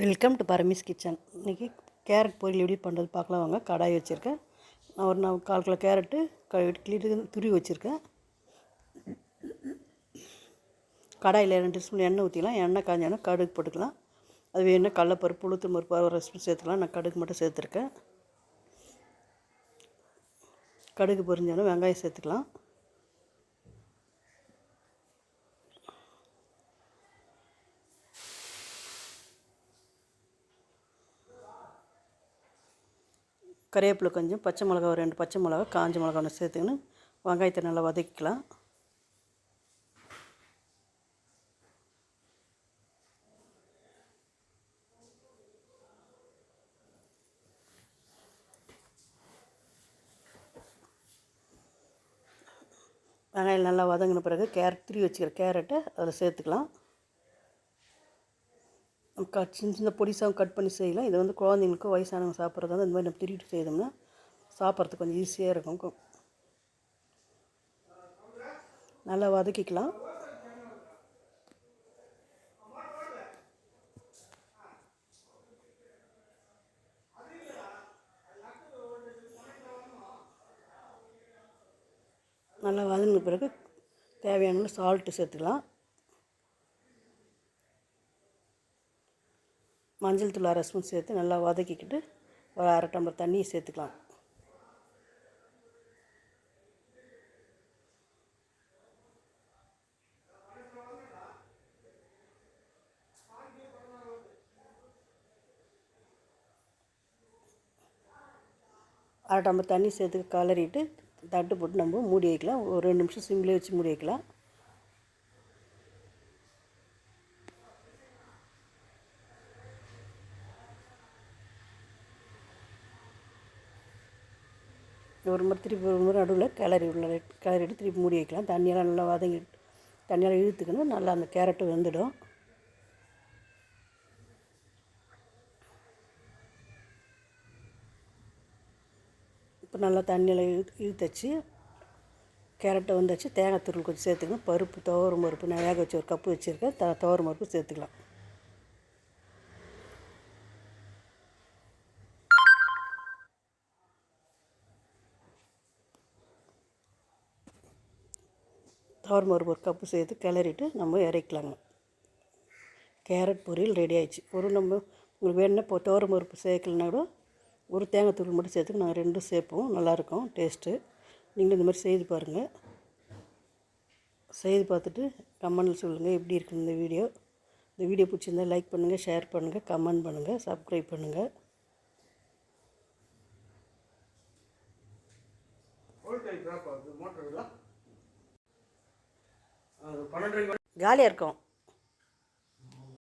Welcome to பரமிஸ் kitchen. இன்றைக்கி carrot பொரியல் எப்படி பண்ணுறது பார்க்கலாம் வாங்க. கடாய் வச்சுருக்கேன். நான் ஒரு நான் கால் கிலோ கேரட்டு கழுவிட்டு கிளி துருவி வச்சுருக்கேன். கடாயில் ரெண்டு ஸ்பூன் எண்ணெய் ஊற்றிக்கலாம் எண்ணெய் காஞ்சாலும் கடுகு போட்டுக்கலாம். அது வேணும் கடலப்பருப்பு உளுத்து பருப்பு ஒரு ஸ்பூன் சேர்த்துக்கலாம். நான் கடுகு மட்டும் சேர்த்துருக்கேன். கடுகு பொரிஞ்சாலும் வெங்காயம் சேர்த்துக்கலாம். கருவேப்பிலை கொஞ்சம் பச்சை மிளகா ஒரு ரெண்டு பச்சை மிளகா காஞ்ச மிளகா ஒன்று சேர்த்துக்கின்னு வெங்காயத்தை நல்லா வதக்கிக்கலாம். வெங்காயம் நல்லா வதங்கின பிறகு கேரட் திரி வச்சுக்கிற கேரட்டை அதில் சேர்த்துக்கலாம். கட் சின்ன சின்ன பொடிசாக கட் பண்ணி செய்யலாம். இதை வந்து குழந்தைங்களுக்கும் வயசானவங்க சாப்பிட்றது வந்து இந்த மாதிரி நம்ம திருட்டு செய்தோம்னா சாப்பிட்றதுக்கு கொஞ்சம் ஈஸியாக இருக்கும். நல்லா வதக்கிக்கலாம். நல்லா வதங்கின பிறகு தேவையான சால்ட்டு சேர்த்துக்கலாம். மஞ்சள் தூள் அரை ஸ்பூன் சேர்த்து நல்லா வதக்கிக்கிட்டு ஒரு அரை டம்ளர் தண்ணியை சேர்த்துக்கலாம். அரை டம்ளர் தண்ணி சேர்த்து கலரிட்டு தட்டு போட்டு நம்ம மூடி வைக்கலாம். ஒரு ரெண்டு நிமிஷம் சிம்லேயே வச்சு மூடி வைக்கலாம். ஒரு முறை திருப்பி ஒரு முறை நடுவில் கிளறி உள்ள கிளறிட்டு திருப்பி மூடி வைக்கலாம். தண்ணியெல்லாம் நல்லா வதங்கி தண்ணியெல்லாம் இழுத்துக்கணும். நல்லா அந்த கேரட்டு வெந்துடும். இப்போ நல்லா தண்ணியெல்லாம் இழு இழுத்தச்சு. கேரட்டை வந்தாச்சு. தேங்காய் துருள் கொஞ்சம் சேர்த்துக்கணும். பருப்பு துவரம் பருப்பு நான் வேக வச்சு ஒரு கப்பு வச்சுருக்கேன். த துவரம் பருப்பு சேர்த்துக்கலாம். துவரம் பருப்பு ஒரு கப்பு சேர்த்து கிளறிட்டு நம்ம இறக்கலாங்க. கேரட் பொரியல் ரெடி ஆயிடுச்சு. ஒரு நம்ம உங்களுக்கு வேணும்னா இப்போ துவரம் பருப்பு சேர்க்கலனா கூட ஒரு தேங்காய் தூள் மட்டும் சேர்த்து நாங்கள் ரெண்டும் சேர்ப்போம். நல்லாயிருக்கும் டேஸ்ட்டு நீங்களும் இந்த மாதிரி செய்து பாருங்கள் செய்து பார்த்துட்டு கமெண்டில் சொல்லுங்கள் எப்படி இருக்குது இந்த வீடியோ. இந்த வீடியோ பிடிச்சிருந்தா லைக் பண்ணுங்கள் ஷேர் பண்ணுங்கள் கமெண்ட் பண்ணுங்கள் சப்ஸ்கிரைப் பண்ணுங்கள் வோல்டேஜ் ட்ராப் பன்னெண்டு ஜாலியாக இருக்கும்.